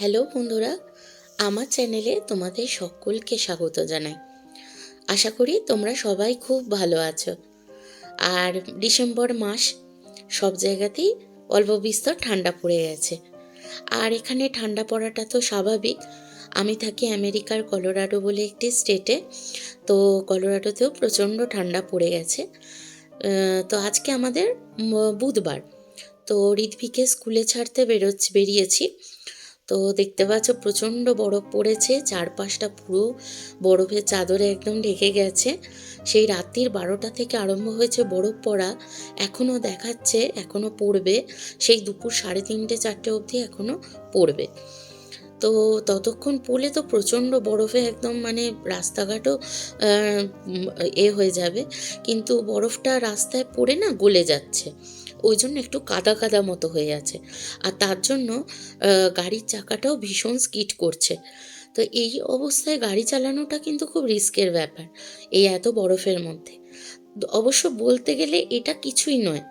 Hello বন্ধুরা, আমার চ্যানেলে তোমাদের সকলকে স্বাগত জানাই। আশা করি তোমরা সবাই খুব ভালো আছো। আর ডিসেম্বর মাস সব জায়গাতেই অল্প বিস্তর ঠান্ডা পড়ে গেছে। আর এখানে ঠান্ডা পড়াটা তো স্বাভাবিক। আমি থাকি আমেরিকার কলোরাডো বলে একটি স্টেটে, তো কলোরাডোতেও প্রচণ্ড ঠান্ডা পড়ে গেছে। তো আজকে আমাদের বুধবার। তো ঋদ্ভিকে স্কুলে ছাড়তে বেরোচ্ছি, বেরিয়েছি। তো দেখতে পাচ্ছ প্রচণ্ড বরফ পড়েছে, চারপাশটা পুরো বরফের চাদরে একদম ঢেকে গেছে। সেই রাত্রির বারোটা থেকে আরম্ভ হয়েছে বরফ পড়া, এখনও দেখাচ্ছে, এখনও পড়বে। সেই দুপুর সাড়ে তিনটে, চারটে অবধি এখনও পড়বে। তো ততক্ষণ পড়লে তো প্রচণ্ড বরফে একদম মানে রাস্তাঘাটও এ হয়ে যাবে। কিন্তু বরফটা রাস্তায় পড়ে না গলে যাচ্ছে। ওই জন্য একটু কাদা কাদা মতো হয়ে আছে। আর তার জন্য গাড়ির চাকাটাও ভীষণ স্কিট করছে। তো এই অবস্থায় গাড়ি চালানোটা কিন্তু খুব রিস্কের ব্যাপার, এই এত বরফের মধ্যে। অবশ্য বলতে গেলে এটা কিছুই নয়,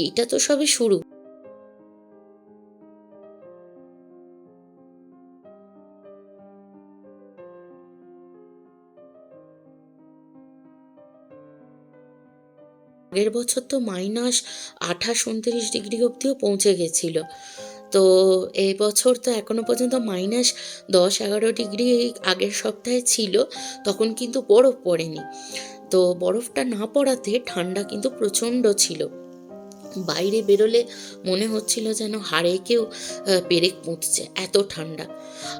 এইটা তো সবে শুরু। আগের বছর তো মাইনাস আঠাশ, উনত্রিশ ডিগ্রি অবধিও পৌঁছে গেছিল। তো এই বছর তো এখনও পর্যন্ত মাইনাস দশ, এগারো ডিগ্রি আগের সপ্তাহে ছিল, তখন কিন্তু বরফ পড়েনি। তো বরফটা না পড়াতে ঠান্ডা কিন্তু প্রচণ্ড ছিল। বাইরে বেরোলে মনে হচ্ছিল যেন হাড়ে কেউ পেরেক পুঁতছে, এত ঠান্ডা।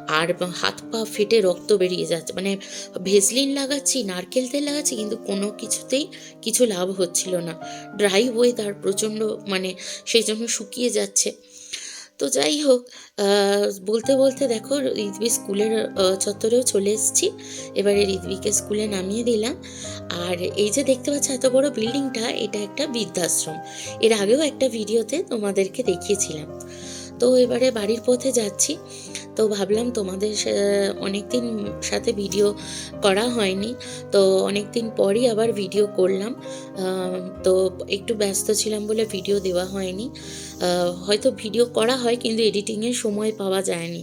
আর হাত পা ফেটে রক্ত বেরিয়ে যাচ্ছে। মানে ভেসলিন লাগাচ্ছি, নারকেল তেল লাগাচ্ছি, কিন্তু কোনো কিছুতেই কিছু লাভ হচ্ছিল না। ড্রাই ওয়েদার প্রচণ্ড মানে সেই জন্য শুকিয়ে যাচ্ছে। তো যাই হোক বলতে বলতে দেখো ঋদ্বি স্কুলের চত্বরেও চলে এসেছি। এবারে ঋদ্বিকে স্কুলে নামিয়ে দিলাম। আর এই যে দেখতে পাচ্ছ, এত বড় বিল্ডিংটা, এটা একটা বৃদ্ধাশ্রম। এর আগেও একটা ভিডিওতে তোমাদেরকে দেখিয়েছিলাম। তো এবারে বাড়ির পথে যাচ্ছি। তো ভাবলাম তোমাদের অনেক দিন সাথে ভিডিও করা হয়নি, তো অনেক দিন পরই আবার ভিডিও করলাম। তো একটু ব্যস্ত ছিলাম বলে ভিডিও দেওয়া হয়নি। হয়তো ভিডিও করা হয় কিন্তু এডিটিংয়ের সময় পাওয়া যায়নি।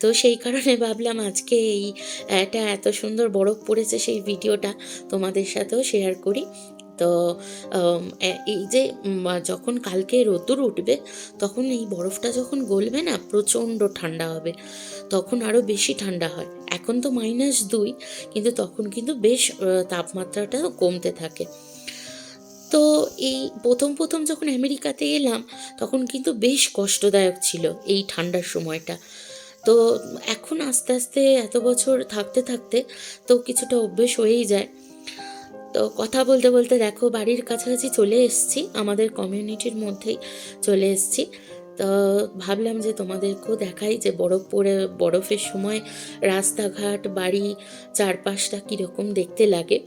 তো সেই কারণে ভাবলাম আজকে এই, একটা এত সুন্দর বরফ পড়েছে সেই ভিডিওটা তোমাদের সাথেও শেয়ার করি। তো এই যে যখন কালকে রোদ্দুর উঠবে, তখন এই বরফটা যখন গলবে না, প্রচণ্ড ঠান্ডা হবে। তখন আরও বেশি ঠান্ডা হয়। এখন তো মাইনাস দুই, কিন্তু তখন কিন্তু বেশ তাপমাত্রাটা কমতে থাকে। তো এই প্রথম প্রথম যখন আমেরিকাতে এলাম, তখন কিন্তু বেশ কষ্টদায়ক ছিল এই ঠান্ডার সময়টা। তো এখন আস্তে আস্তে এত বছর থাকতে থাকতে তো কিছুটা অভ্যেস হয়েই যায়। তো কথা বলতে বলতে দেখো বাড়ির কাছাকাছি চলে এসেছি, আমাদের কমিউনিটির মধ্যেই চলে এসেছি। তো ভাবলাম যে তোমাদেরকেও দেখাই যে বরফ পড়ে বরফের সময় রাস্তাঘাট, বাড়ি, চারপাশটা কীরকম দেখতে লাগে।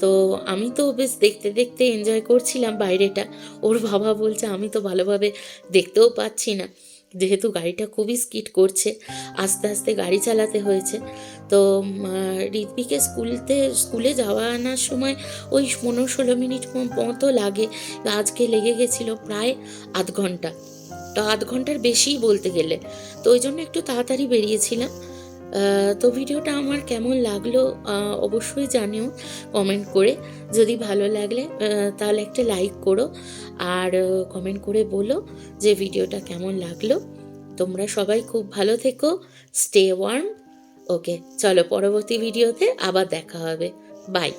তো আমি তো বেশ দেখতে দেখতে এনজয় করছিলাম বাইরেটা। ওর বাবা বলছে, আমি তো ভালোভাবে দেখতেও পাচ্ছি না। যেহেতু গাড়িটা খুবই স্কিড করছে, আস্তে আস্তে গাড়ি চালাতে হয়েছে। তো ঋদ্বিকে স্কুলতে, স্কুলে যাওয়া আনার সময় ওই পনেরো ষোলো মিনিট মতো লাগে। আজকে লেগে গেছিল প্রায় আধ ঘণ্টা। তো আধ ঘণ্টার বেশিই বলতে গেলে। তো ওই জন্য একটু তাড়াতাড়ি বেরিয়েছিলাম। তো ভিডিওটা আমার কেমন লাগল অবশ্যই জানিও কমেন্ট করে। যদি ভালো লাগলে তাহলে একটা লাইক করো আর কমেন্ট করে বলো যে ভিডিওটা কেমন লাগল। তোমরা সবাই খুব ভালো থেকো স্টে ওয়ার্ম ওকে চলো পরবর্তী ভিডিওতে আবার দেখা হবে। বাই